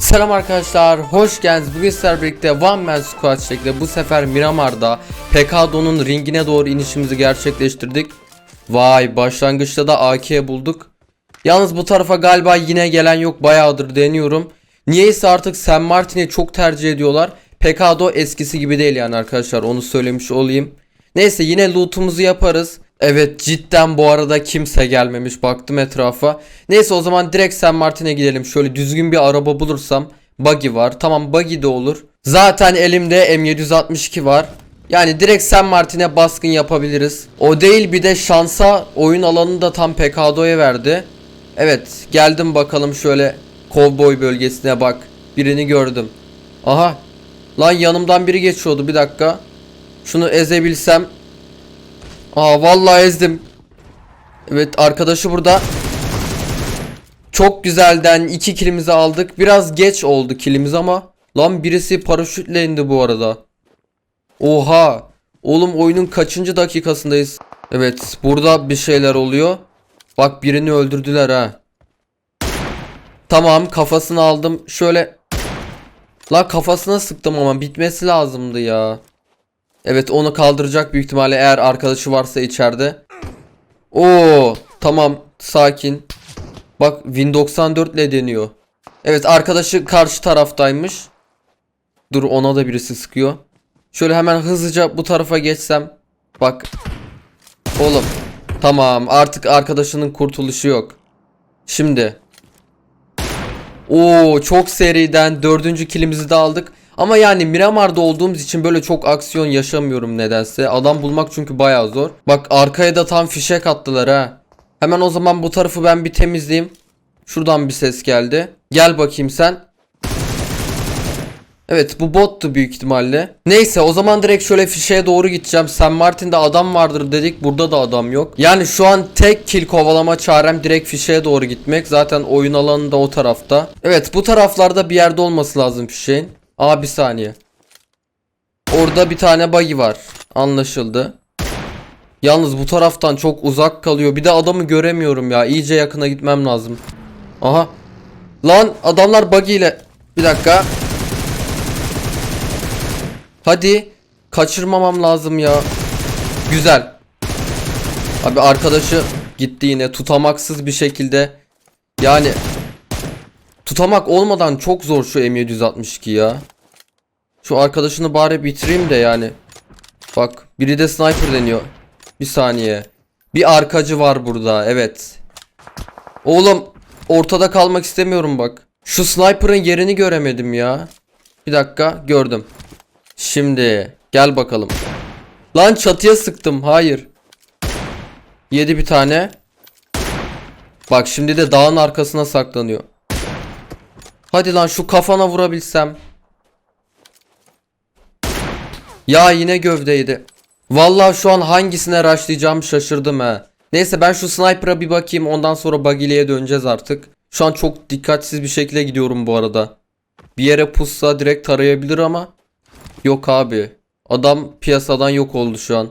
Selam arkadaşlar, hoş geldiniz. Bugün sizlerle birlikte One Man Squad şeklinde bu sefer Miramar'da Pekado'nun ringine doğru inişimizi gerçekleştirdik. Vay, başlangıçta da AK bulduk. Yalnız bu tarafa galiba yine gelen yok, bayağıdır deniyorum. Niyeyse artık San Martin'i çok tercih ediyorlar. Pekado eskisi gibi değil yani arkadaşlar, onu söylemiş olayım. Neyse yine loot'umuzu yaparız. Evet cidden bu arada kimse gelmemiş baktım etrafa. Neyse o zaman direkt San Martin'e gidelim. Şöyle düzgün bir araba bulursam. Buggy var. Tamam buggy de olur. Zaten elimde M762 var. Yani direkt San Martin'e baskın yapabiliriz. O değil bir de şansa oyun alanını da tam Pekado'ya verdi. Evet geldim bakalım şöyle Cowboy bölgesine bak. Birini gördüm. Aha. Lan yanımdan biri geçiyordu bir dakika. Şunu ezebilsem Aa vallahi ezdim. Evet arkadaşı burada. Çok güzelden iki kilimizi aldık. Biraz geç oldu kilimiz ama. Lan birisi paraşütle indi bu arada. Oha. Oğlum oyunun kaçıncı dakikasındayız? Evet burada bir şeyler oluyor. Bak birini öldürdüler ha. Tamam kafasını aldım. Şöyle. La kafasına sıktım ama bitmesi lazımdı ya. Evet onu kaldıracak büyük ihtimalle eğer arkadaşı varsa içeride. Oo tamam sakin. Bak Win 94 ile deniyor. Evet arkadaşı karşı taraftaymış. Dur ona da birisi sıkıyor. Şöyle hemen hızlıca bu tarafa geçsem. Bak. Oğlum. Tamam artık arkadaşının kurtuluşu yok. Şimdi. Oo çok seriden dördüncü kilimizi de aldık. Ama yani Miramar'da olduğumuz için böyle çok aksiyon yaşamıyorum nedense. Adam bulmak çünkü bayağı zor. Bak arkaya da tam fişek attılar ha. Hemen o zaman bu tarafı ben bir temizleyeyim. Şuradan bir ses geldi. Gel bakayım sen. Evet bu bottu büyük ihtimalle. Neyse o zaman direkt şöyle fişeye doğru gideceğim. San Martin'de adam vardır dedik. Burada da adam yok. Yani şu an tek kill kovalama çarem direkt fişeye doğru gitmek. Zaten oyun alanı da o tarafta. Evet bu taraflarda bir yerde olması lazım fişeğin. Aa bir saniye. Orada bir tane buggy var. Anlaşıldı. Yalnız bu taraftan çok uzak kalıyor. Bir de adamı göremiyorum ya. İyice yakına gitmem lazım. Aha. Lan adamlar buggy ile. Bir dakika. Hadi. Kaçırmamam lazım ya. Güzel. Abi arkadaşı gitti yine tutamaksız bir şekilde. Yani tutamak olmadan çok zor şu M762 ya. Şu arkadaşını bari bitireyim de yani. Bak biri de sniper deniyor. Bir saniye. Bir arkacı var burada evet. Oğlum ortada kalmak istemiyorum bak. Şu sniper'ın yerini göremedim ya. Bir dakika gördüm. Şimdi gel bakalım. Lan çatıya sıktım hayır. Yedi bir tane. Bak şimdi de dağın arkasına saklanıyor. Hadi lan şu kafana vurabilsem. Ya yine gövdeydi. Vallahi şu an hangisine rushlayacağım şaşırdım he. Neyse ben şu sniper'a bir bakayım ondan sonra bagiliye döneceğiz artık. Şu an çok dikkatsiz bir şekilde gidiyorum bu arada. Bir yere pussa direkt tarayabilir ama. Yok abi. Adam piyasadan yok oldu şu an.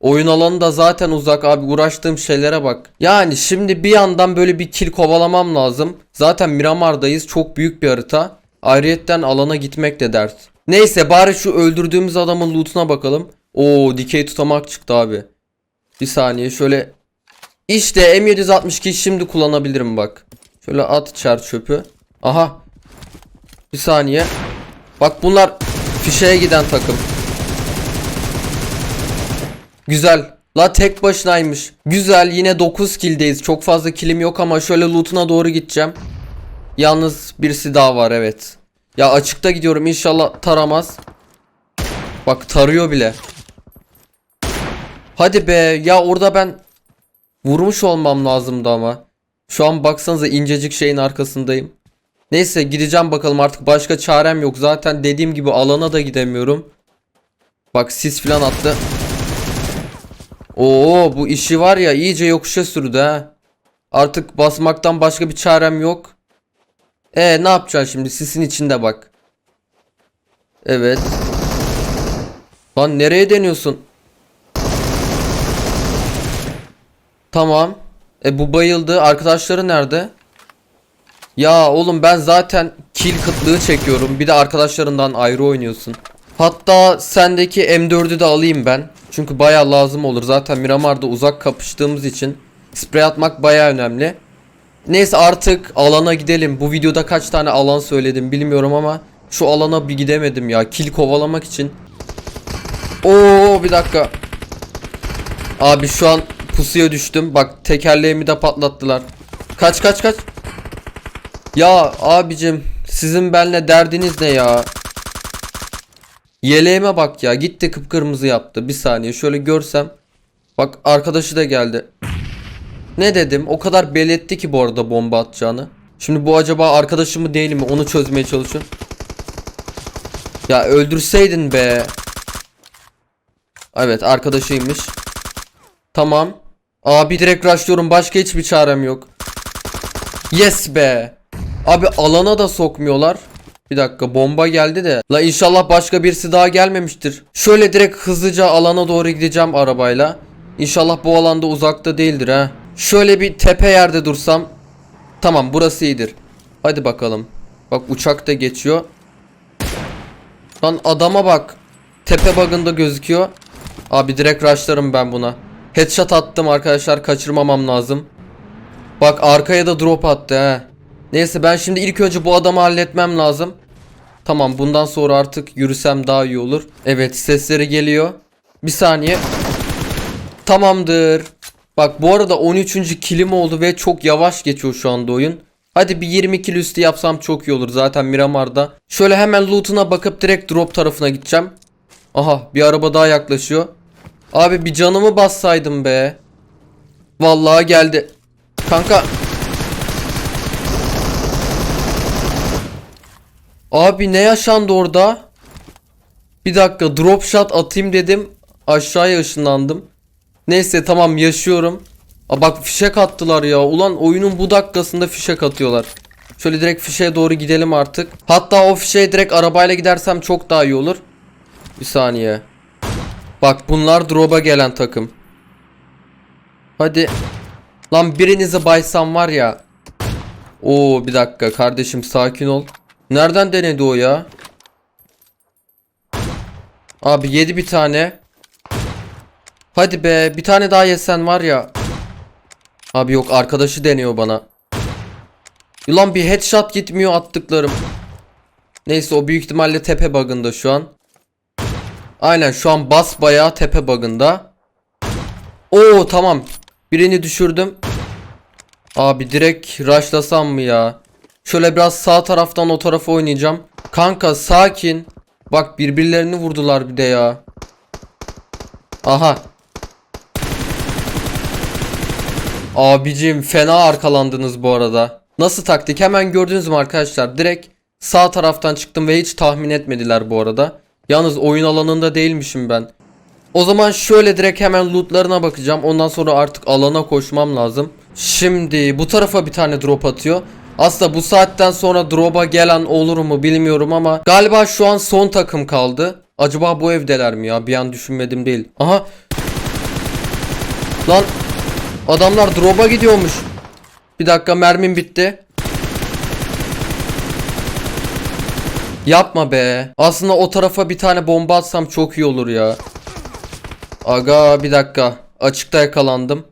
Oyun alanı da zaten uzak abi uğraştığım şeylere bak. Yani şimdi bir yandan böyle bir kill kovalamam lazım. Zaten Miramar'dayız çok büyük bir harita. Ayrıyetten alana gitmek de dert. Neyse bari şu öldürdüğümüz adamın lootuna bakalım. Oo dikey tutamak çıktı abi. Bir saniye şöyle. İşte M762 şimdi kullanabilirim bak. Şöyle at çar çöpü. Aha. Bir saniye. Bak bunlar fişeye giden takım. Güzel. La tek başınaymış. Güzel yine 9 killdeyiz. Çok fazla killim yok ama şöyle lootuna doğru gideceğim. Yalnız birisi daha var evet. Ya açıkta gidiyorum inşallah taramaz. Bak tarıyor bile. Hadi be ya orada ben vurmuş olmam lazımdı ama. Şu an baksanıza incecik şeyin arkasındayım. Neyse gideceğim bakalım artık başka çarem yok. Zaten dediğim gibi alana da gidemiyorum. Bak sis falan attı. Oo bu işi var ya iyice yokuşa sürdü ha. Artık basmaktan başka bir çarem yok. E ne yapacaksın şimdi sisin içinde bak. Evet. Lan nereye deniyorsun? Tamam. E bu bayıldı. Arkadaşları nerede? Ya oğlum ben zaten kill kıtlığı çekiyorum. Bir de arkadaşlarından ayrı oynuyorsun. Hatta sendeki M4'ü de alayım ben. Çünkü baya lazım olur. Zaten Miramar'da uzak kapıştığımız için sprey atmak baya önemli. Neyse artık alana gidelim. Bu videoda kaç tane alan söyledim bilmiyorum ama şu alana bir gidemedim ya. Kill kovalamak için. Oo bir dakika. Abi şu an pusuya düştüm. Bak tekerleğimi de patlattılar. Kaç kaç kaç. Ya abicim sizin benle derdiniz ne ya? Yeleğime bak ya gitti kıpkırmızı yaptı. Bir saniye şöyle görsem. Bak arkadaşı da geldi. Ne dedim? O kadar belirtti ki bu arada bomba atacağını. Şimdi bu acaba arkadaşım mı değil mi? Onu çözmeye çalışıyorum. Ya öldürseydin be. Evet arkadaşıymış. Tamam. Abi direkt rushlıyorum. Başka hiçbir çarem yok. Yes be. Abi alana da sokmuyorlar. Bir dakika bomba geldi de. La inşallah başka birisi daha gelmemiştir. Şöyle direkt hızlıca alana doğru gideceğim arabayla. İnşallah bu alanda uzakta değildir ha. Şöyle bir tepe yerde dursam. Tamam burası iyidir. Hadi bakalım. Bak uçak da geçiyor. Lan adama bak. Tepe bug'ında gözüküyor. Abi direkt rushlarım ben buna. Headshot attım arkadaşlar kaçırmamam lazım. Bak arkaya da drop attı he. Neyse ben şimdi ilk önce bu adamı halletmem lazım. Tamam bundan sonra artık yürüsem daha iyi olur. Evet sesleri geliyor. Bir saniye. Tamamdır. Bak bu arada 13. kilim oldu ve çok yavaş geçiyor şu anda oyun. Hadi bir 20 kill üstü yapsam çok iyi olur zaten Miramar'da. Şöyle hemen loot'una bakıp direkt drop tarafına gideceğim. Aha bir araba daha yaklaşıyor. Abi bir canımı bassaydım be. Vallahi geldi. Kanka. Abi ne yaşandı orada? Bir dakika drop shot atayım dedim. Aşağıya ışınlandım. Neyse tamam yaşıyorum. Aa, bak fişek attılar ya. Ulan oyunun bu dakikasında fişek atıyorlar. Şöyle direkt fişeğe doğru gidelim artık. Hatta o fişeğe direkt arabayla gidersem çok daha iyi olur. Bir saniye. Bak bunlar drop'a gelen takım. Hadi. Lan birinizi baysam var ya. Oo bir dakika kardeşim sakin ol. Nereden denedi o ya? Abi yedi bir tane. Hadi be bir tane daha yesen var ya. Abi yok arkadaşı deniyor bana. Ulan bir headshot gitmiyor attıklarım. Neyse o büyük ihtimalle tepe bug'ında şu an. Aynen şu an bas bayağı tepe bug'ında. Oo tamam. Birini düşürdüm. Abi direkt rushlasam mı ya? Şöyle biraz sağ taraftan o tarafa oynayacağım. Kanka sakin. Bak birbirlerini vurdular bir de ya. Aha. Abicim fena arkalandınız bu arada. Nasıl taktik hemen gördünüz mü arkadaşlar? Direkt sağ taraftan çıktım ve hiç tahmin etmediler bu arada. Yalnız oyun alanında değilmişim ben. O zaman şöyle direkt hemen lootlarına bakacağım. Ondan sonra artık alana koşmam lazım. Şimdi bu tarafa bir tane drop atıyor. Aslında bu saatten sonra drop'a gelen olur mu bilmiyorum ama galiba şu an son takım kaldı. Acaba bu evdeler mi ya? Bir an düşünmedim değil. Aha. Lan adamlar drop'a gidiyormuş. Bir dakika mermim bitti. Yapma be. Aslında o tarafa bir tane bomba atsam çok iyi olur ya. Aga bir dakika. Açıkta yakalandım.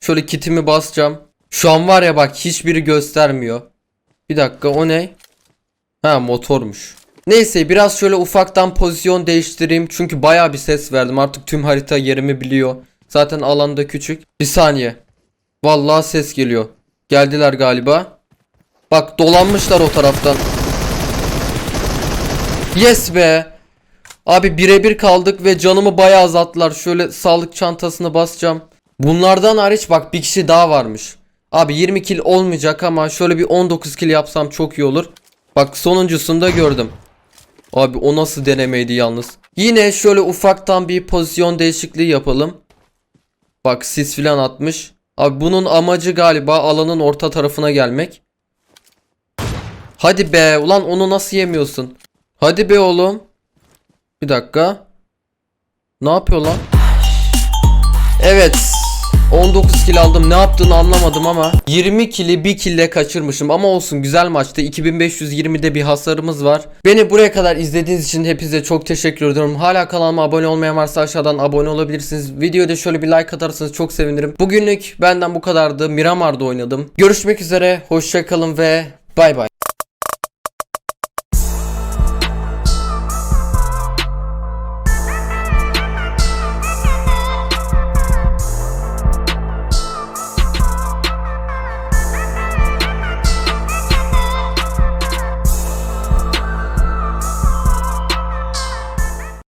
Şöyle kitimi basacağım. Şu an var ya bak hiçbiri göstermiyor. Bir dakika o ne? Ha motormuş. Neyse biraz şöyle ufaktan pozisyon değiştireyim. Çünkü baya bir ses verdim. Artık tüm harita yerimi biliyor. Zaten alanda küçük. Bir saniye. Vallahi ses geliyor. Geldiler galiba. Bak dolanmışlar o taraftan. Yes be. Abi birebir kaldık ve canımı bayağı azalttılar. Şöyle sağlık çantasını basacağım. Bunlardan hariç bak bir kişi daha varmış. Abi 20 kill olmayacak ama şöyle bir 19 kill yapsam çok iyi olur. Bak sonuncusunu da gördüm. Abi o nasıl denemeydi yalnız. Yine şöyle ufaktan bir pozisyon değişikliği yapalım. Bak sis filan atmış. Abi bunun amacı galiba alanın orta tarafına gelmek. Hadi be ulan onu nasıl yemiyorsun? Hadi be oğlum. Bir dakika. Ne yapıyor lan? Evet. 19 kill aldım. Ne yaptığını anlamadım ama 20 kili bir kille kaçırmışım ama olsun güzel maçtı. 2520'de bir hasarımız var. Beni buraya kadar izlediğiniz için hepinize çok teşekkür ediyorum. Hala kanalıma abone olmayan varsa aşağıdan abone olabilirsiniz. Videoda şöyle bir like atarsanız çok sevinirim. Bugünlük benden bu kadardı. Miramar'da oynadım. Görüşmek üzere. Hoşçakalın ve bay bay.